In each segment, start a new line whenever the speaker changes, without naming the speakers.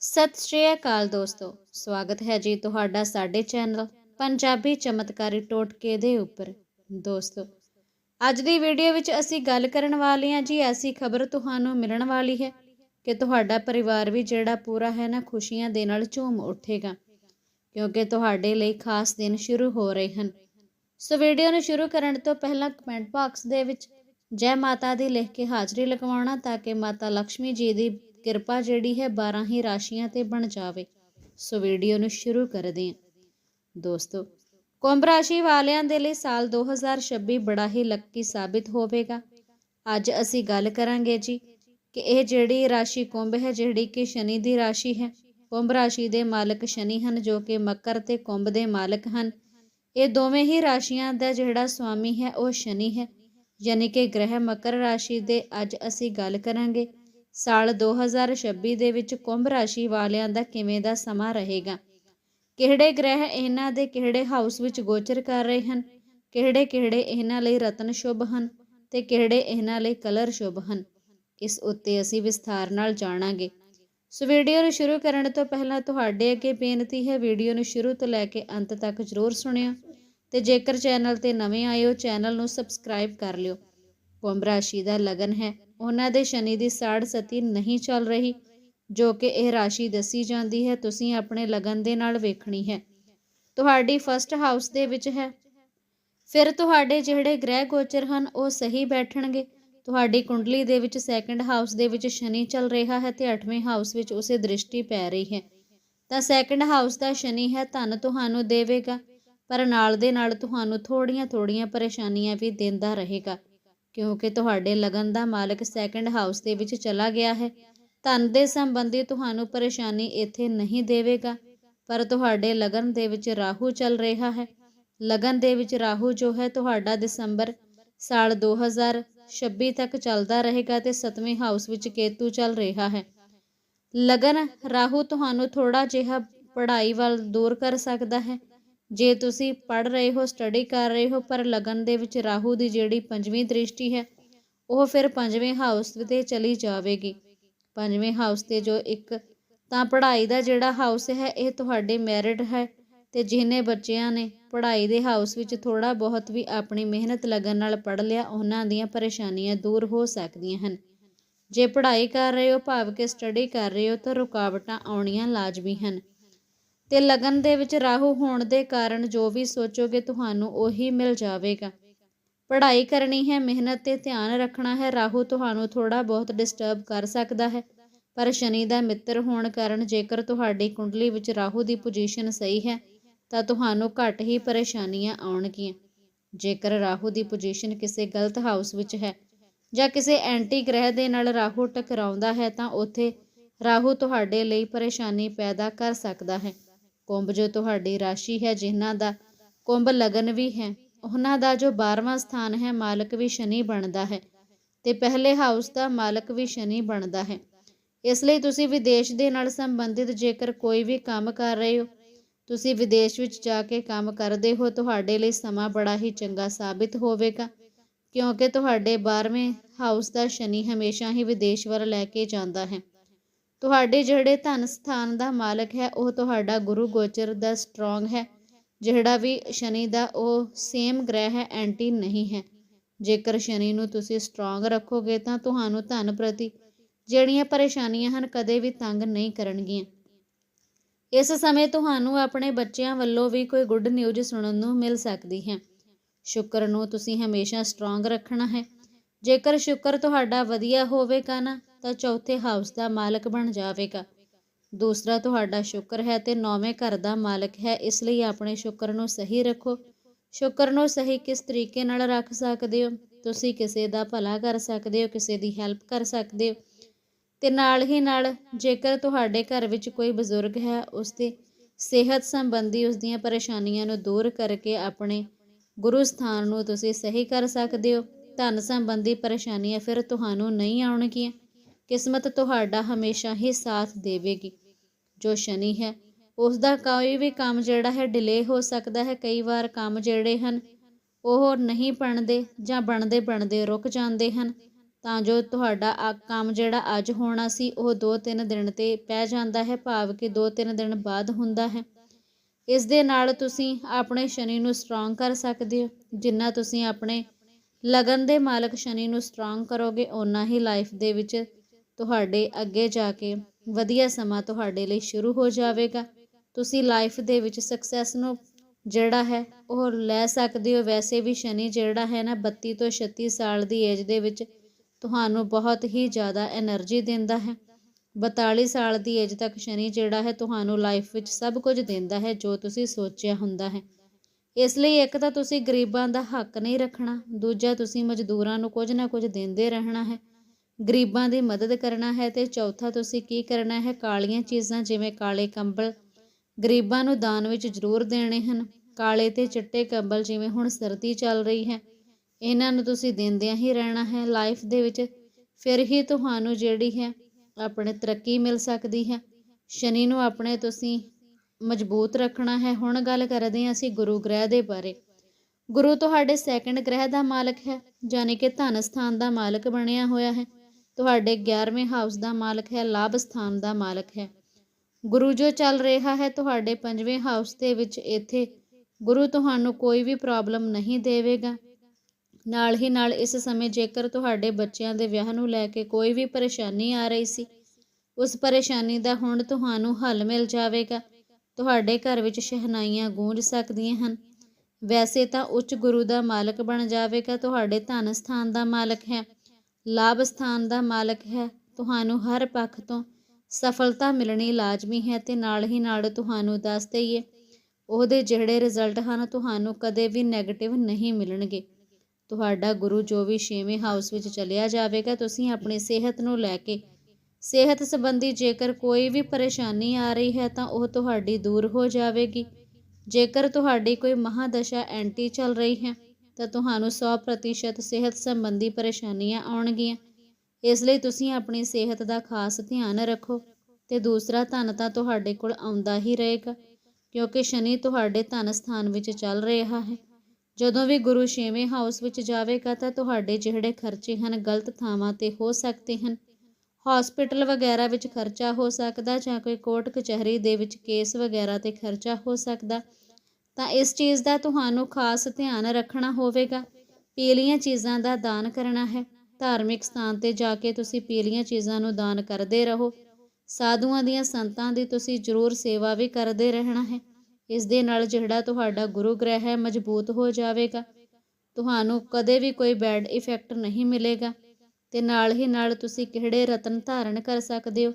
ਸਤਿ ਸ਼੍ਰੀ ਅਕਾਲ ਦੋਸਤੋ, ਸਵਾਗਤ ਹੈ ਜੀ ਤੁਹਾਡਾ ਸਾਡੇ ਚੈਨਲ ਪੰਜਾਬੀ ਚਮਤਕਾਰੀ ਟੋਟਕੇ ਦੇ ਉੱਪਰ। ਦੋਸਤੋ, ਅੱਜ ਦੀ ਵੀਡੀਓ ਵਿੱਚ ਅਸੀਂ ਗੱਲ ਕਰਨ ਵਾਲੇ ਹਾਂ ਜੀ, ਐਸੀ ਖਬਰ ਤੁਹਾਨੂੰ ਮਿਲਣ ਵਾਲੀ ਹੈ ਕਿ ਤੁਹਾਡਾ ਪਰਿਵਾਰ ਵੀ ਜਿਹੜਾ ਪੂਰਾ ਹੈ ਨਾ, ਖੁਸ਼ੀਆਂ ਦੇ ਨਾਲ ਝੂਮ ਉੱਠੇਗਾ, ਕਿਉਂਕਿ ਤੁਹਾਡੇ ਲਈ ਖਾਸ ਦਿਨ ਸ਼ੁਰੂ ਹੋ ਰਹੇ ਹਨ। ਸੋ ਵੀਡੀਓ ਨੂੰ ਸ਼ੁਰੂ ਕਰਨ ਤੋਂ ਪਹਿਲਾਂ ਕਮੈਂਟ ਬਾਕਸ ਦੇ ਵਿੱਚ ਜੈ ਮਾਤਾ ਦੀ ਲਿਖ ਕੇ ਹਾਜ਼ਰੀ ਲਗਵਾਉਣਾ, ਤਾਂ ਕਿ ਮਾਤਾ ਲక్ష్ਮੀ ਜੀ ਦੀ ਕਿਰਪਾ ਜਿਹੜੀ ਹੈ 12 ਹੀ ਰਾਸ਼ੀਆਂ ਤੇ ਬਣ ਜਾਵੇ। ਸੋ ਵੀਡੀਓ ਨੂੰ ਸ਼ੁਰੂ ਕਰਦੇ ਹਾਂ। ਦੋਸਤੋ, ਕੁੰਭ ਰਾਸ਼ੀ ਵਾਲਿਆਂ ਦੇ ਲਈ ਸਾਲ 2026 ਬੜਾ ਹੀ ਲੱਕੀ ਸਾਬਿਤ ਹੋਵੇਗਾ। ਅੱਜ ਅਸੀਂ ਗੱਲ ਕਰਾਂਗੇ ਜੀ ਕਿ ਇਹ ਜਿਹੜੀ ਰਾਸ਼ੀ ਕੁੰਭ ਹੈ, ਜਿਹੜੀ ਕਿ ਸ਼ਨੀ ਦੀ ਰਾਸ਼ੀ ਹੈ, ਕੁੰਭ ਰਾਸ਼ੀ ਦੇ ਮਾਲਕ ਸ਼ਨੀ ਹਨ ਜੋ ਕਿ ਮਕਰ ਤੇ ਕੁੰਭ ਦੇ ਮਾਲਕ ਹਨ। ਇਹ ਦੋਵੇਂ ਹੀ ਰਾਸ਼ੀਆਂ ਦਾ ਜਿਹੜਾ ਸਵਾਮੀ ਹੈ ਉਹ ਸ਼ਨੀ ਹੈ। ਯਾਨੀ ਕਿ ਗ੍ਰਹਿ ਮਕਰ ਰਾਸ਼ੀ ਦੇ ਅੱਜ ਅਸੀਂ ਗੱਲ ਕਰਾਂਗੇ ਸਾਲ 2026 ਦੇ ਵਿੱਚ ਕੁੰਭ ਰਾਸ਼ੀ ਵਾਲਿਆਂ ਦਾ ਕਿਵੇਂ ਦਾ ਸਮਾਂ ਰਹੇਗਾ? ਕਿਹੜੇ ਗ੍ਰਹਿ ਇਹਨਾਂ ਦੇ ਕਿਹੜੇ ਹਾਊਸ ਵਿੱਚ ਗੋਚਰ ਕਰ ਰਹੇ ਹਨ? ਕਿਹੜੇ ਕਿਹੜੇ ਇਹਨਾਂ ਲਈ ਰਤਨ ਸ਼ੁਭ ਹਨ ਤੇ ਕਿਹੜੇ ਇਹਨਾਂ ਲਈ ਕਲਰ ਸ਼ੁਭ ਹਨ? ਇਸ ਉੱਤੇ ਅਸੀਂ ਵਿਸਥਾਰ ਨਾਲ ਜਾਣਾਂਗੇ। ਸੋ ਵੀਡੀਓ ਨੂੰ ਸ਼ੁਰੂ ਕਰਨ ਤੋਂ ਪਹਿਲਾਂ ਤੁਹਾਡੇ ਅੱਗੇ ਬੇਨਤੀ ਹੈ, ਵੀਡੀਓ ਨੂੰ ਸ਼ੁਰੂ ਤੋਂ ਲੈ ਕੇ ਅੰਤ ਤੱਕ ਜ਼ਰੂਰ ਸੁਣਿਓ ਤੇ ਜੇਕਰ ਚੈਨਲ ਤੇ ਨਵੇਂ ਆਏ ਹੋ, ਚੈਨਲ ਨੂੰ ਸਬਸਕ੍ਰਾਈਬ ਕਰ ਲਿਓ। ਕੁੰਭ ਰਾਸ਼ੀ ਦਾ ਲਗਨ ਹੈ। ਉਹਨਾਂ ਦੇ ਸ਼ਨੀ ਦੀ ਸਾੜ ਸਤੀ ਨਹੀਂ ਚੱਲ ਰਹੀ, ਜੋ ਕਿ ਇਹ ਰਾਸ਼ੀ ਦੱਸੀ ਜਾਂਦੀ ਹੈ, ਤੁਸੀਂ ਆਪਣੇ ਲਗਨ ਦੇ ਨਾਲ ਵੇਖਣੀ ਹੈ। ਤੁਹਾਡੀ ਫਸਟ ਹਾਊਸ ਦੇ ਵਿੱਚ ਹੈ। ਫਿਰ ਤੁਹਾਡੇ ਜਿਹੜੇ ਗ੍ਰਹਿ ਗੋਚਰ ਹਨ, ਉਹ ਸਹੀ ਬੈਠਣਗੇ। ਤੁਹਾਡੀ ਕੁੰਡਲੀ ਦੇ ਵਿੱਚ ਸੈਕੰਡ ਹਾਊਸ ਦੇ ਵਿੱਚ ਸ਼ਨੀ ਚੱਲ ਰਿਹਾ ਹੈ ਤੇ 8ਵੇਂ ਹਾਊਸ ਵਿੱਚ ਉਸੇ ਦ੍ਰਿਸ਼ਟੀ ਪੈ ਰਹੀ ਹੈ। ਤਾਂ ਸੈਕੰਡ ਹਾਊਸ ਦਾ ਸ਼ਨੀ ਹੈ, ਧਨ ਤੁਹਾਨੂੰ ਦੇਵੇਗਾ, ਪਰ ਨਾਲ ਦੇ ਨਾਲ ਤੁਹਾਨੂੰ ਥੋੜੀਆਂ ਥੋੜੀਆਂ ਪਰੇਸ਼ਾਨੀਆਂ ਵੀ ਦਿੰਦਾ ਰਹੇਗਾ। ਕਿਉਂਕਿ ਤੁਹਾਡੇ ਲਗਨ ਦਾ ਮਾਲਕ ਸੈਕੰਡ ਹਾਊਸ ਦੇ ਵਿੱਚ ਚਲਾ ਗਿਆ ਹੈ। ਧਨ ਦੇ ਸੰਬੰਧੀ ਤੁਹਾਨੂੰ ਪਰੇਸ਼ਾਨੀ ਇੱਥੇ ਨਹੀਂ ਦੇਵੇਗਾ, ਪਰ ਤੁਹਾਡੇ ਲਗਨ ਦੇ ਵਿੱਚ ਰਾਹੂ ਚੱਲ ਰਿਹਾ ਹੈ। ਲਗਨ ਦੇ ਵਿੱਚ ਰਾਹੂ ਜੋ ਹੈ, ਤੁਹਾਡਾ ਦਸੰਬਰ ਸਾਲ 2026 ਤੱਕ ਚੱਲਦਾ ਰਹੇਗਾ ਤੇ 7ਵੇਂ ਹਾਊਸ ਵਿੱਚ ਕੇਤੂ ਚੱਲ ਰਿਹਾ ਹੈ। ਲਗਨ ਰਾਹੂ ਤੁਹਾਨੂੰ ਥੋੜਾ ਜਿਹਾ ਪੜ੍ਹਾਈ ਵੱਲ ਦੂਰ ਕਰ ਸਕਦਾ ਹੈ। ਜੇ ਤੁਸੀਂ ਪੜ੍ਹ ਰਹੇ ਹੋ ਸਟੱਡੀ ਕਰ ਰਹੇ ਹੋ, ਪਰ ਲਗਨ ਦੇ ਵਿੱਚ ਰਾਹੂ ਦੀ ਜਿਹੜੀ ਪੰਜਵੀਂ ਦ੍ਰਿਸ਼ਟੀ ਹੈ, ਉਹ ਫਿਰ ਪੰਜਵੇਂ ਹਾਊਸ ਤੇ ਚਲੀ ਜਾਵੇਗੀ। ਪੰਜਵੇਂ ਹਾਊਸ ਤੇ ਜੋ ਇੱਕ ਤਾਂ ਪੜ੍ਹਾਈ ਦਾ ਜਿਹੜਾ ਹਾਊਸ ਹੈ, ਇਹ ਤੁਹਾਡੇ ਮੈਰਿਡ ਹੈ ਤੇ ਜਿਹਨੇ ਬੱਚਿਆਂ ਨੇ ਪੜ੍ਹਾਈ ਦੇ ਹਾਊਸ ਵਿੱਚ ਥੋੜਾ ਬਹੁਤ ਵੀ ਆਪਣੀ ਮਿਹਨਤ, ਲਗਨ ਨਾਲ ਪੜ੍ਹ ਲਿਆ, ਉਹਨਾਂ ਦੀਆਂ ਪਰੇਸ਼ਾਨੀਆਂ ਦੂਰ ਹੋ ਸਕਦੀਆਂ ਹਨ। ਜੇ ਪੜ੍ਹਾਈ ਕਰ ਰਹੇ ਹੋ, ਭਾਵ ਕਿ ਸਟੱਡੀ ਕਰ ਰਹੇ ਹੋ, ਤਾਂ ਰੁਕਾਵਟਾਂ ਆਉਣੀਆਂ ਲਾਜ਼ਮੀ ਹਨ। ਤੇ ਲਗਨ ਦੇ ਵਿੱਚ ਰਾਹੂ ਹੋਣ ਦੇ ਕਾਰਨ ਜੋ ਵੀ ਸੋਚੋਗੇ ਤੁਹਾਨੂੰ ਉਹੀ ਮਿਲ ਜਾਵੇਗਾ। ਪੜ੍ਹਾਈ ਕਰਨੀ ਹੈ, ਮਿਹਨਤ ਤੇ ਧਿਆਨ ਰੱਖਣਾ ਹੈ, ਰਾਹੂ ਤੁਹਾਨੂੰ ਥੋੜਾ ਬਹੁਤ ਡਿਸਟਰਬ ਕਰ ਸਕਦਾ ਹੈ। ਪਰ ਸ਼ਨੀ ਦਾ ਮਿੱਤਰ ਹੋਣ ਕਾਰਨ ਜੇਕਰ ਤੁਹਾਡੀ ਕੁੰਡਲੀ ਵਿੱਚ ਰਾਹੂ ਦੀ ਪੋਜੀਸ਼ਨ ਸਹੀ ਹੈ, ਤਾਂ ਤੁਹਾਨੂੰ ਘੱਟ ਹੀ ਪਰੇਸ਼ਾਨੀਆਂ ਆਉਣਗੀਆਂ। ਜੇਕਰ ਰਾਹੂ ਦੀ ਪੋਜੀਸ਼ਨ ਕਿਸੇ ਗਲਤ ਹਾਊਸ ਵਿੱਚ ਹੈ ਜਾਂ ਕਿਸੇ ਐਂਟੀ ਗ੍ਰਹਿ ਦੇ ਨਾਲ ਰਾਹੂ ਟਕਰਾਉਂਦਾ ਹੈ, ਤਾਂ ਉੱਥੇ ਰਾਹੂ ਤੁਹਾਡੇ ਲਈ ਪਰੇਸ਼ਾਨੀ ਪੈਦਾ ਕਰ ਸਕਦਾ ਹੈ। ਕੁੰਭ ਜੋ ਤੁਹਾਡੀ ਰਾਸ਼ੀ ਹੈ, ਜਿਨ੍ਹਾਂ ਦਾ ਕੁੰਭ ਲਗਨ ਵੀ ਹੈ, ਉਹਨਾਂ ਦਾ ਜੋ 12ਵਾਂ ਸਥਾਨ ਹੈ, ਮਾਲਕ ਵੀ ਸ਼ਨੀ ਬਣਦਾ ਹੈ ਤੇ ਪਹਿਲੇ ਹਾਊਸ ਦਾ ਮਾਲਕ ਵੀ ਸ਼ਨੀ ਬਣਦਾ ਹੈ। ਇਸ ਲਈ ਤੁਸੀਂ ਵਿਦੇਸ਼ ਦੇ ਨਾਲ ਸੰਬੰਧਿਤ ਜੇਕਰ ਕੋਈ ਵੀ ਕੰਮ ਕਰ ਰਹੇ ਹੋ, ਤੁਸੀਂ ਵਿਦੇਸ਼ ਵਿੱਚ ਜਾ ਕੇ ਕੰਮ ਕਰਦੇ ਹੋ, ਤੁਹਾਡੇ ਲਈ ਸਮਾਂ ਬੜਾ ਹੀ ਚੰਗਾ ਸਾਬਿਤ ਹੋਵੇਗਾ, ਕਿਉਂਕਿ ਤੁਹਾਡੇ 12ਵੇਂ ਹਾਊਸ ਦਾ ਸ਼ਨੀ ਹਮੇਸ਼ਾ ਹੀ ਵਿਦੇਸ਼ ਵੱਲ ਲੈ ਕੇ ਜਾਂਦਾ ਹੈ। ਤੁਹਾਡੇ ਜਿਹੜੇ ਧਨ ਸਥਾਨ ਦਾ ਮਾਲਕ ਹੈ, ਉਹ ਤੁਹਾਡਾ ਗੁਰੂ ਗੋਚਰ ਦਾ ਸਟਰੋਂਗ ਹੈ। ਜਿਹੜਾ ਵੀ ਸ਼ਨੀ ਦਾ, ਉਹ ਸੇਮ ਗ੍ਰਹਿ ਹੈ ਐਂਟੀ ਨਹੀਂ ਹੈ। ਜੇਕਰ ਸ਼ਨੀ ਨੂੰ ਤੁਸੀਂ ਸਟਰੋਂਗ ਰੱਖੋਗੇ, ਤਾਂ ਤੁਹਾਨੂੰ ਧਨ ਪ੍ਰਤੀ ਜਿਹੜੀਆਂ ਪਰੇਸ਼ਾਨੀਆਂ ਹਨ, ਕਦੇ ਵੀ ਤੰਗ ਨਹੀਂ ਕਰਨਗੀਆਂ। ਇਸ ਸਮੇਂ ਤੁਹਾਨੂੰ ਆਪਣੇ ਬੱਚਿਆਂ ਵੱਲੋਂ ਵੀ ਕੋਈ ਗੁੱਡ ਨਿਊਜ਼ ਸੁਣਨ ਨੂੰ ਮਿਲ ਸਕਦੀ ਹੈ। ਸ਼ੁਕਰ ਨੂੰ ਤੁਸੀਂ ਹਮੇਸ਼ਾ ਸਟਰੋਂਗ ਰੱਖਣਾ ਹੈ। ਜੇਕਰ ਸ਼ੁਕਰ ਤੁਹਾਡਾ ਵਧੀਆ ਹੋਵੇਗਾ ਨਾ ਤਾਂ ਚੌਥੇ ਹਾਊਸ ਦਾ ਮਾਲਕ ਬਣ ਜਾਵੇਗਾ। ਦੂਸਰਾ, ਤੁਹਾਡਾ ਸ਼ੁਕਰ ਹੈ ਤੇ ਨੌਵੇਂ ਘਰ ਦਾ ਮਾਲਕ ਹੈ, ਇਸ ਲਈ ਆਪਣੇ ਸ਼ੁਕਰ ਨੂੰ ਸਹੀ ਰੱਖੋ। ਸ਼ੁਕਰ ਨੂੰ ਸਹੀ ਕਿਸ ਤਰੀਕੇ ਨਾਲ ਰੱਖ ਸਕਦੇ ਹੋ? ਤੁਸੀਂ ਕਿਸੇ ਦਾ ਭਲਾ ਕਰ ਸਕਦੇ ਹੋ, ਕਿਸੇ ਦੀ ਹੈਲਪ ਕਰ ਸਕਦੇ ਹੋ। ਤੇ ਨਾਲ ਹੀ ਨਾਲ, ਜੇਕਰ ਤੁਹਾਡੇ ਘਰ ਵਿੱਚ ਕੋਈ ਬਜ਼ੁਰਗ ਹੈ, ਉਸ ਦੀ ਸਿਹਤ ਸੰਬੰਧੀ ਉਸ ਦੀਆਂ ਪਰੇਸ਼ਾਨੀਆਂ ਨੂੰ ਦੂਰ ਕਰਕੇ ਆਪਣੇ ਗੁਰੂ ਸਥਾਨ ਨੂੰ ਤੁਸੀਂ ਸਹੀ ਕਰ ਸਕਦੇ ਹੋ। ਧਨ ਸੰਬੰਧੀ ਪਰੇਸ਼ਾਨੀਆਂ ਫਿਰ ਤੁਹਾਨੂੰ ਨਹੀਂ ਆਉਣਗੀਆਂ। ਕਿਸਮਤ ਤੁਹਾਡਾ ਹਮੇਸ਼ਾ ਹੀ ਸਾਥ ਦੇਵੇਗੀ। ਜੋ ਸ਼ਨੀ ਹੈ ਉਸ ਦਾ ਕੋਈ ਵੀ ਕੰਮ ਜਿਹੜਾ ਹੈ ਡਿਲੇ ਹੋ ਸਕਦਾ ਹੈ। ਕਈ ਵਾਰ ਕੰਮ ਜਿਹੜੇ ਹਨ, ਉਹ ਨਹੀਂ ਬਣਦੇ ਜਾਂ ਬਣਦੇ ਬਣਦੇ ਰੁਕ ਜਾਂਦੇ ਹਨ। ਤਾਂ ਜੋ ਤੁਹਾਡਾ ਆ ਕੰਮ ਜਿਹੜਾ ਅੱਜ ਹੋਣਾ ਸੀ, ਉਹ 2-3 ਦਿਨ ਤੇ ਪੈ ਜਾਂਦਾ ਹੈ, ਭਾਵ ਕਿ 2-3 ਦਿਨ ਬਾਅਦ ਹੁੰਦਾ ਹੈ। ਇਸ ਦੇ ਨਾਲ ਤੁਸੀਂ ਆਪਣੇ ਸ਼ਨੀ ਨੂੰ ਸਟਰੋਂਗ ਕਰ ਸਕਦੇ ਹੋ। ਜਿੰਨਾ ਤੁਸੀਂ ਆਪਣੇ ਲਗਨ ਦੇ ਮਾਲਕ ਸ਼ਨੀ ਨੂੰ ਸਟਰੋਂਗ ਕਰੋਗੇ, ਓਨਾ ਹੀ ਲਾਈਫ ਦੇ ਵਿੱਚ ਤੁਹਾਡੇ ਅੱਗੇ ਜਾ ਕੇ ਵਧੀਆ ਸਮਾਂ ਤੁਹਾਡੇ ਲਈ ਸ਼ੁਰੂ ਹੋ ਜਾਵੇਗਾ। ਤੁਸੀਂ ਲਾਈਫ ਦੇ ਵਿੱਚ ਸਕਸੈਸ ਨੂੰ ਜਿਹੜਾ ਹੈ ਉਹ ਲੈ ਸਕਦੇ ਹੋ। ਵੈਸੇ ਵੀ ਸ਼ਨੀ ਜਿਹੜਾ ਹੈ ਨਾ 32 ਤੋਂ 36 ਸਾਲ ਦੀ ਏਜ ਦੇ ਵਿੱਚ ਤੁਹਾਨੂੰ ਬਹੁਤ ਹੀ ਜ਼ਿਆਦਾ એનર્ਜੀ ਦਿੰਦਾ ਹੈ। 42 ਸਾਲ ਦੀ ਏਜ ਤੱਕ ਸ਼ਨੀ ਜਿਹੜਾ ਹੈ ਤੁਹਾਨੂੰ ਲਾਈਫ ਵਿੱਚ ਸਭ ਕੁਝ ਦਿੰਦਾ ਹੈ, ਜੋ ਤੁਸੀਂ ਸੋਚਿਆ ਹੁੰਦਾ ਹੈ। ਇਸ ਲਈ ਇੱਕ ਤਾਂ ਤੁਸੀਂ ਗਰੀਬਾਂ ਦਾ ਹੱਕ ਨਹੀਂ ਰੱਖਣਾ, ਦੂਜਾ ਤੁਸੀਂ ਮਜ਼ਦੂਰਾਂ ਨੂੰ ਕੁਝ ਨਾ ਕੁਝ ਦਿੰਦੇ ਰਹਿਣਾ ਹੈ। ਗਰੀਬਾਂ ਦੀ ਮਦਦ ਕਰਨਾ ਹੈ ਤੇ ਚੌਥਾ ਤੁਸੀਂ ਕੀ ਕਰਨਾ ਹੈ? ਕਾਲੀਆਂ ਚੀਜ਼ਾਂ ਜਿਵੇਂ ਕਾਲੇ ਕੰਬਲ। ਗਰੀਬਾਂ ਨੂੰ ਦਾਨ ਵਿੱਚ ਜ਼ਰੂਰ ਦੇਣੇ ਹਨ। ਕਾਲੇ ਤੇ ਚਿੱਟੇ ਕੰਬਲ ਜਿਵੇਂ ਹੁਣ ਸਰਦੀ ਚੱਲ ਰਹੀ ਹੈ, ਇਹਨਾਂ ਨੂੰ ਤੁਸੀਂ ਦਿੰਦਿਆਂ ਹੀ ਰਹਿਣਾ ਹੈ। ਲਾਈਫ ਦੇ ਵਿੱਚ ਫਿਰ ਹੀ ਤੁਹਾਨੂੰ ਜਿਹੜੀ ਹੈ, ਆਪਣੇ ਤਰੱਕੀ ਮਿਲ ਸਕਦੀ ਹੈ। ਸ਼ਨੀ ਨੂੰ ਆਪਣੇ ਤੁਸੀਂ ਮਜ਼ਬੂਤ ਰੱਖਣਾ ਹੈ। ਹੁਣ ਗੱਲ ਕਰਦੇ ਹਾਂ ਅਸੀਂ ਗੁਰੂ ਗ੍ਰਹਿ ਦੇ ਬਾਰੇ। ਗੁਰੂ ਤੁਹਾਡੇ ਸੈਕੰਡ ਗ੍ਰਹਿ ਦਾ ਮਾਲਕ ਹੈ ਯਾਨੀ ਕਿ ਧਨ ਸਥਾਨ ਦਾ ਮਾਲਕ ਬਣਿਆ ਹੋਇਆ ਹੈ। ਤੁਹਾਡੇ 11ਵੇਂ ਹਾਊਸ ਦਾ ਮਾਲਕ ਹੈ, ਲਾਭ ਸਥਾਨ ਦਾ ਮਾਲਕ ਹੈ। ਗੁਰੂ ਜੋ ਚੱਲ ਰਿਹਾ ਹੈ, ਤੁਹਾਡੇ ਪੰਜਵੇਂ ਹਾਊਸ ਦੇ ਵਿੱਚ ਇੱਥੇ ਗੁਰੂ ਤੁਹਾਨੂੰ ਕੋਈ ਵੀ ਪ੍ਰੋਬਲਮ ਨਹੀਂ ਦੇਵੇਗਾ। ਨਾਲ ਹੀ ਨਾਲ ਇਸ ਸਮੇਂ ਜੇਕਰ ਤੁਹਾਡੇ ਬੱਚਿਆਂ ਦੇ ਵਿਆਹ ਨੂੰ ਲੈ ਕੇ ਕੋਈ ਵੀ ਪਰੇਸ਼ਾਨੀ ਆ ਰਹੀ ਸੀ, ਉਸ ਪਰੇਸ਼ਾਨੀ ਦਾ ਹੁਣ ਤੁਹਾਨੂੰ ਹੱਲ ਮਿਲ ਜਾਵੇਗਾ। ਤੁਹਾਡੇ ਘਰ ਵਿੱਚ ਸ਼ਹਿਨਾਈਆਂ ਗੂੰਜ ਸਕਦੀਆਂ ਹਨ। ਵੈਸੇ ਤਾਂ ਉੱਚ ਗੁਰੂ ਦਾ ਮਾਲਕ ਬਣ ਜਾਵੇਗਾ, ਤੁਹਾਡੇ ਧਨ ਸਥਾਨ ਦਾ ਮਾਲਕ ਹੈ। ਲਾਭ ਸਥਾਨ ਦਾ ਮਾਲਕ ਹੈ। ਤੁਹਾਨੂੰ ਹਰ ਪੱਖ ਤੋਂ ਸਫਲਤਾ ਮਿਲਣੀ ਲਾਜ਼ਮੀ ਹੈ ਤੇ ਨਾਲ ਹੀ ਨਾਲ ਤੁਹਾਨੂੰ ਦੱਸ ਦਈਏ, ਉਹਦੇ ਜਿਹੜੇ ਰਿਜ਼ਲਟ ਹਨ ਤੁਹਾਨੂੰ ਕਦੇ ਵੀ ਨੈਗੇਟਿਵ ਨਹੀਂ ਮਿਲਣਗੇ। ਤੁਹਾਡਾ ਗੁਰੂ ਜੋ ਵੀ ਛੇਵੇਂ ਹਾਊਸ ਵਿੱਚ ਚਲਿਆ ਜਾਵੇਗਾ, ਤੁਸੀਂ ਆਪਣੀ ਸਿਹਤ ਨੂੰ ਲੈ ਕੇ, ਸਿਹਤ ਸੰਬੰਧੀ ਜੇਕਰ ਕੋਈ ਵੀ ਪਰੇਸ਼ਾਨੀ ਆ ਰਹੀ ਹੈ ਤਾਂ ਉਹ ਤੁਹਾਡੀ ਦੂਰ ਹੋ ਜਾਵੇਗੀ। ਜੇਕਰ ਤੁਹਾਡੀ ਕੋਈ ਮਹਾਦਸ਼ਾ ਐਂਟੀ ਚੱਲ ਰਹੀ ਹੈ ਤਾਂ ਤੁਹਾਨੂੰ 100% ਸਿਹਤ ਸੰਬੰਧੀ ਪਰੇਸ਼ਾਨੀਆਂ ਆਉਣਗੀਆਂ। ਇਸ ਲਈ ਤੁਸੀਂ ਆਪਣੀ ਸਿਹਤ ਦਾ ਖਾਸ ਧਿਆਨ ਰੱਖੋ ਤੇ ਦੂਸਰਾ ਧਨ ਤਾਂ ਤੁਹਾਡੇ ਕੋਲ ਆਉਂਦਾ ਹੀ ਰਹੇਗਾ, ਕਿਉਂਕਿ ਸ਼ਨੀ ਤੁਹਾਡੇ ਧਨ ਸਥਾਨ ਵਿੱਚ ਚੱਲ ਰਿਹਾ ਹੈ। ਜਦੋਂ ਵੀ ਗੁਰੂ ਛੇਵੇਂ ਹਾਊਸ ਵਿੱਚ ਜਾਵੇਗਾ ਤਾਂ ਤੁਹਾਡੇ ਜਿਹੜੇ ਖਰਚੇ ਹਨ ਗਲਤ ਥਾਵਾਂ ਤੇ ਹੋ ਸਕਦੇ ਹਨ। ਹਸਪੀਟਲ ਵਗੈਰਾ ਵਿੱਚ ਖਰਚਾ ਹੋ ਸਕਦਾ ਜਾਂ ਕੋਈ ਕੋਰਟ ਕਚਹਿਰੀ ਦੇ ਵਿੱਚ ਕੇਸ ਵਗੈਰਾ ਤੇ ਖਰਚਾ ਹੋ ਸਕਦਾ। ਤਾਂ ਇਸ ਚੀਜ਼ ਦਾ ਤੁਹਾਨੂੰ ਖਾਸ ਧਿਆਨ ਰੱਖਣਾ ਹੋਵੇਗਾ। ਪੀਲੀਆਂ ਚੀਜ਼ਾਂ ਦਾ ਦਾਨ ਕਰਨਾ ਹੈ। ਧਾਰਮਿਕ ਸਥਾਨ ਤੇ ਜਾ ਕੇ ਤੁਸੀਂ ਪੀਲੀਆਂ ਚੀਜ਼ਾਂ ਨੂੰ ਦਾਨ ਕਰਦੇ ਰਹੋ। ਸਾਧੂਆਂ ਦੀਆਂ ਸੰਤਾਂ ਦੀ ਤੁਸੀਂ ਜ਼ਰੂਰ ਸੇਵਾ ਵੀ ਕਰਦੇ ਰਹਿਣਾ ਹੈ। ਇਸ ਦੇ ਨਾਲ ਜਿਹੜਾ ਤੁਹਾਡਾ ਗੁਰੂ ਗ੍ਰਹਿ ਹੈ, ਮਜ਼ਬੂਤ ਹੋ ਜਾਵੇਗਾ। ਤੁਹਾਨੂੰ ਕਦੇ ਵੀ ਕੋਈ ਬੈਡ ਇਫੈਕਟ ਨਹੀਂ ਮਿਲੇਗਾ। ਤੇ ਨਾਲ ਹੀ ਨਾਲ ਤੁਸੀਂ ਕਿਹੜੇ ਰਤਨ ਧਾਰਨ ਕਰ ਸਕਦੇ ਹੋ?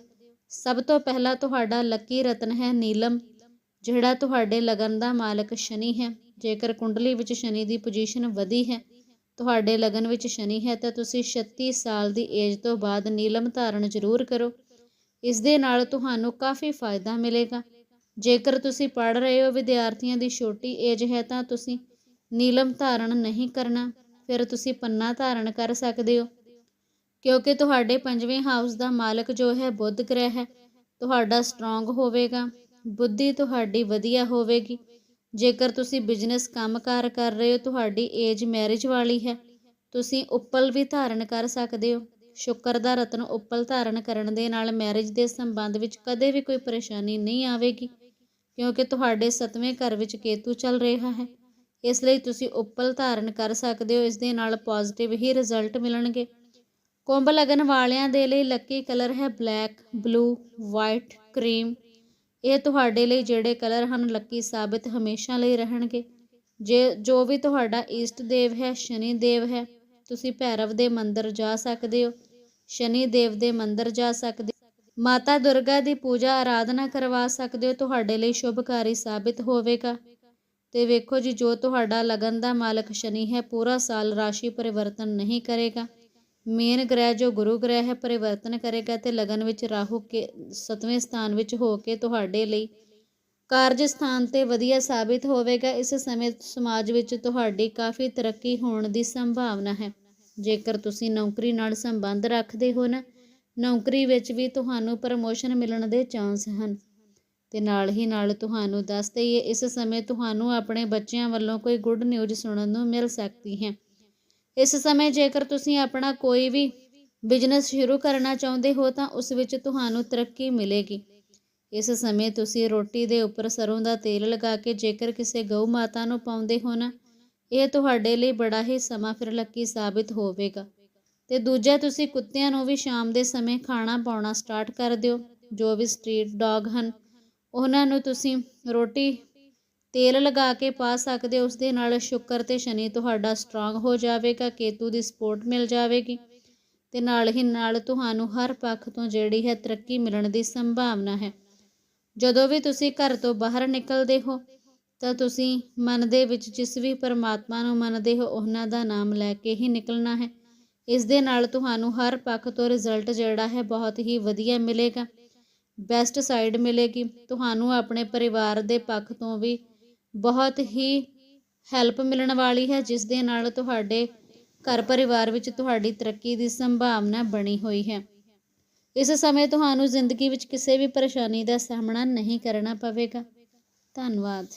ਸਭ ਤੋਂ ਪਹਿਲਾਂ ਤੁਹਾਡਾ ਲੱਕੀ ਰਤਨ ਹੈ, ਨੀਲਮ। ਜਿਹੜਾ ਤੁਹਾਡੇ ਲਗਨ ਦਾ ਮਾਲਕ ਸ਼ਨੀ ਹੈ, ਜੇਕਰ ਕੁੰਡਲੀ ਵਿੱਚ ਸ਼ਨੀ ਦੀ ਪੋਜੀਸ਼ਨ ਵਧੀ ਹੈ, ਤੁਹਾਡੇ ਲਗਨ ਵਿੱਚ ਸ਼ਨੀ ਹੈ, ਤਾਂ ਤੁਸੀਂ 36 ਸਾਲ ਦੀ ਏਜ ਤੋਂ ਬਾਅਦ ਨੀਲਮ ਧਾਰਨ ਜ਼ਰੂਰ ਕਰੋ। ਇਸ ਦੇ ਨਾਲ ਤੁਹਾਨੂੰ ਕਾਫੀ ਫਾਇਦਾ ਮਿਲੇਗਾ। ਜੇਕਰ ਤੁਸੀਂ ਪੜ੍ਹ ਰਹੇ ਹੋ, ਵਿਦਿਆਰਥੀਆਂ ਦੀ ਛੋਟੀ ਏਜ ਹੈ, ਤਾਂ ਤੁਸੀਂ ਨੀਲਮ ਧਾਰਨ ਨਹੀਂ ਕਰਨਾ, ਫਿਰ ਤੁਸੀਂ ਪੰਨਾ ਧਾਰਨ ਕਰ ਸਕਦੇ ਹੋ। ਕਿਉਂਕਿ ਤੁਹਾਡੇ ਪੰਜਵੇਂ ਹਾਊਸ ਦਾ ਮਾਲਕ ਜੋ ਹੈ, ਬੁੱਧ ਗ੍ਰਹਿ ਹੈ। ਤੁਹਾਡਾ ਸਟਰੋਂਗ ਹੋਵੇਗਾ। ਬੁੱਧੀ ਤੁਹਾਡੀ ਵਧੀਆ ਹੋਵੇਗੀ। ਜੇਕਰ ਤੁਸੀਂ ਬਿਜ਼ਨਸ ਕੰਮਕਾਰ ਕਰ ਰਹੇ ਹੋ, ਤੁਹਾਡੀ ਏਜ ਮੈਰਿਜ ਵਾਲੀ ਹੈ, ਤੁਸੀਂ ਉੱਪਲ ਵੀ ਧਾਰਨ ਕਰ ਸਕਦੇ ਹੋ। ਸ਼ੁਕਰ ਦਾ ਰਤਨ ਉੱਪਲ ਧਾਰਨ ਕਰਨ ਦੇ ਨਾਲ ਮੈਰਿਜ ਦੇ ਸੰਬੰਧ ਵਿੱਚ ਕਦੇ ਵੀ ਕੋਈ ਪਰੇਸ਼ਾਨੀ ਨਹੀਂ ਆਵੇਗੀ, ਕਿਉਂਕਿ ਤੁਹਾਡੇ ਸਤਵੇਂ ਘਰ ਵਿੱਚ ਕੇਤੂ ਚੱਲ ਰਿਹਾ ਹੈ। ਇਸ ਲਈ ਤੁਸੀਂ ਉੱਪਲ ਧਾਰਨ ਕਰ ਸਕਦੇ ਹੋ, ਇਸ ਦੇ ਨਾਲ ਪੋਜ਼ਿਟਿਵ ਹੀ ਰਿਜ਼ਲਟ ਮਿਲਣਗੇ। ਕੁੰਭ ਲਗਨ ਵਾਲਿਆਂ ਦੇ ਲਈ ਲੱਕੀ ਕਲਰ ਹੈ ਬਲੈਕ ਬਲੂ ਵਾਈਟ ਕਰੀਮ ਇਹ ਤੁਹਾਡੇ ਲਈ ਜਿਹੜੇ ਕਲਰ ਹਨ, ਲੱਕੀ ਸਾਬਿਤ ਹਮੇਸ਼ਾ ਲਈ ਰਹਿਣਗੇ। ਜੇ, ਜੋ ਵੀ ਤੁਹਾਡਾ ਈਸਟ ਦੇਵ ਹੈ, ਸ਼ਨੀ ਦੇਵ ਹੈ, ਤੁਸੀਂ ਭੈਰਵ ਦੇ ਮੰਦਿਰ ਜਾ ਸਕਦੇ ਹੋ। ਸ਼ਨੀ ਦੇਵ ਦੇ ਮੰਦਿਰ ਜਾ ਸਕਦੇ ਮਾਤਾ ਦੁਰਗਾ ਦੀ ਪੂਜਾ ਆਰਾਧਨਾ ਕਰਵਾ ਸਕਦੇ ਹੋ। ਤੁਹਾਡੇ ਲਈ ਸ਼ੁਭਕਾਰੀ ਸਾਬਿਤ ਹੋਵੇਗਾ। ਤੇ ਵੇਖੋ ਜੀ, ਜੋ ਤੁਹਾਡਾ ਲਗਨ ਦਾ ਮਾਲਕ ਸ਼ਨੀ ਹੈ, ਪੂਰਾ ਸਾਲ ਰਾਸ਼ੀ ਪਰਿਵਰਤਨ ਨਹੀਂ ਕਰੇਗਾ। ਮੇਨ ਗ੍ਰਹਿ ਜੋ ਗੁਰੂ ਗ੍ਰਹਿ ਹੈ, ਪਰਿਵਰਤਨ ਕਰੇਗਾ ਤੇ ਲਗਨ ਵਿੱਚ ਰਾਹੂ ਕੇ, ਸਤਵੇਂ ਸਥਾਨ ਵਿੱਚ ਹੋ ਕੇ ਤੁਹਾਡੇ ਲਈ ਕਾਰਜ ਸਥਾਨ ਤੇ ਵਧੀਆ ਸਾਬਿਤ ਹੋਵੇਗਾ। ਇਸ ਸਮੇਂ ਸਮਾਜ ਵਿੱਚ ਤੁਹਾਡੀ ਕਾਫੀ ਤਰੱਕੀ ਹੋਣ ਦੀ ਸੰਭਾਵਨਾ ਹੈ। ਜੇਕਰ ਤੁਸੀਂ ਨੌਕਰੀ ਨਾਲ ਸੰਬੰਧ ਰੱਖਦੇ ਹੋ ਨਾ, ਨੌਕਰੀ ਵਿੱਚ ਵੀ ਤੁਹਾਨੂੰ ਪ੍ਰਮੋਸ਼ਨ ਮਿਲਣ ਦੇ ਚਾਂਸ ਹਨ। ਤੇ ਨਾਲ ਹੀ ਨਾਲ ਤੁਹਾਨੂੰ ਦੱਸ ਦਈਏ, ਇਸ ਸਮੇਂ ਤੁਹਾਨੂੰ ਆਪਣੇ ਬੱਚਿਆਂ ਵੱਲੋਂ ਕੋਈ ਗੁੱਡ ਨਿਊਜ਼ ਸੁਣਨ ਨੂੰ ਮਿਲ ਸਕਦੀ ਹੈ। ਇਸ ਸਮੇਂ ਜੇਕਰ ਤੁਸੀਂ ਆਪਣਾ ਕੋਈ ਵੀ ਬਿਜ਼ਨਸ ਸ਼ੁਰੂ ਕਰਨਾ ਚਾਹੁੰਦੇ ਹੋ, ਤਾਂ ਉਸ ਵਿੱਚ ਤੁਹਾਨੂੰ ਤਰੱਕੀ ਮਿਲੇਗੀ। ਇਸ ਸਮੇਂ ਤੁਸੀਂ ਰੋਟੀ ਦੇ ਉੱਪਰ ਸਰੋਂ ਦਾ ਤੇਲ ਲਗਾ ਕੇ ਜੇਕਰ ਕਿਸੇ ਗਊ ਮਾਤਾ ਨੂੰ ਪਾਉਂਦੇ ਹੋ ਨਾ, ਇਹ ਤੁਹਾਡੇ ਲਈ ਬੜਾ ਹੀ ਸਮਾਂ ਫਿਰ ਲੱਕੀ ਸਾਬਿਤ ਹੋਵੇਗਾ। ਤੇ ਦੂਜਾ, ਤੁਸੀਂ ਕੁੱਤਿਆਂ ਨੂੰ ਵੀ ਸ਼ਾਮ ਦੇ ਸਮੇਂ ਖਾਣਾ ਪਾਉਣਾ ਸਟਾਰਟ ਕਰ ਦਿਓ। ਜੋ ਵੀ ਸਟਰੀਟ ਡੌਗ ਹਨ, ਉਹਨਾਂ ਨੂੰ ਤੁਸੀਂ ਰੋਟੀ ਤੇਲ ਲਗਾ ਕੇ ਪਾ ਸਕਦੇ ਹੋ ਉਸ ਦੇ ਨਾਲ ਸ਼ੁਕਰ ਤੇ ਸ਼ਨੀ ਤੁਹਾਡਾ ਸਟਰੋਂਗ ਹੋ ਜਾਵੇਗਾ, ਕੇਤੂ ਦੀ ਸਪੋਰਟ ਮਿਲ ਜਾਵੇਗੀ। ਤੇ ਨਾਲ ਹੀ ਨਾਲ ਤੁਹਾਨੂੰ ਹਰ ਪੱਖ ਤੋਂ ਜਿਹੜੀ ਹੈ ਤਰੱਕੀ ਮਿਲਣ ਦੀ ਸੰਭਾਵਨਾ ਹੈ। ਜਦੋਂ ਵੀ ਤੁਸੀਂ ਘਰ ਤੋਂ ਬਾਹਰ ਨਿਕਲਦੇ ਹੋ, ਤਾਂ ਤੁਸੀਂ ਮਨ ਦੇ ਵਿੱਚ ਜਿਸ ਵੀ ਪਰਮਾਤਮਾ ਨੂੰ ਮੰਨਦੇ ਹੋ, ਉਹਨਾਂ ਦਾ ਨਾਮ ਲੈ ਕੇ ਹੀ ਨਿਕਲਣਾ ਹੈ। ਇਸ ਦੇ ਨਾਲ ਤੁਹਾਨੂੰ ਹਰ ਪੱਖ ਤੋਂ ਰਿਜ਼ਲਟ ਜਿਹੜਾ ਹੈ ਬਹੁਤ ਹੀ ਵਧੀਆ ਮਿਲੇਗਾ। ਬੈਸਟ ਸਾਈਡ ਮਿਲੇਗੀ। ਤੁਹਾਨੂੰ ਆਪਣੇ ਪਰਿਵਾਰ ਦੇ ਪੱਖ ਤੋਂ ਵੀ ਬਹੁਤ ਹੀ ਹੈਲਪ ਮਿਲਣ ਵਾਲੀ ਹੈ, ਜਿਸ ਦੇ ਨਾਲ ਤੁਹਾਡੇ ਘਰ ਪਰਿਵਾਰ ਵਿੱਚ ਤੁਹਾਡੀ ਤਰੱਕੀ ਦੀ ਸੰਭਾਵਨਾ ਬਣੀ ਹੋਈ ਹੈ। ਇਸ ਸਮੇਂ ਤੁਹਾਨੂੰ ਜ਼ਿੰਦਗੀ ਵਿੱਚ ਕਿਸੇ ਵੀ ਪਰੇਸ਼ਾਨੀ ਦਾ ਸਾਹਮਣਾ ਨਹੀਂ ਕਰਨਾ ਪਵੇਗਾ। ਧੰਨਵਾਦ।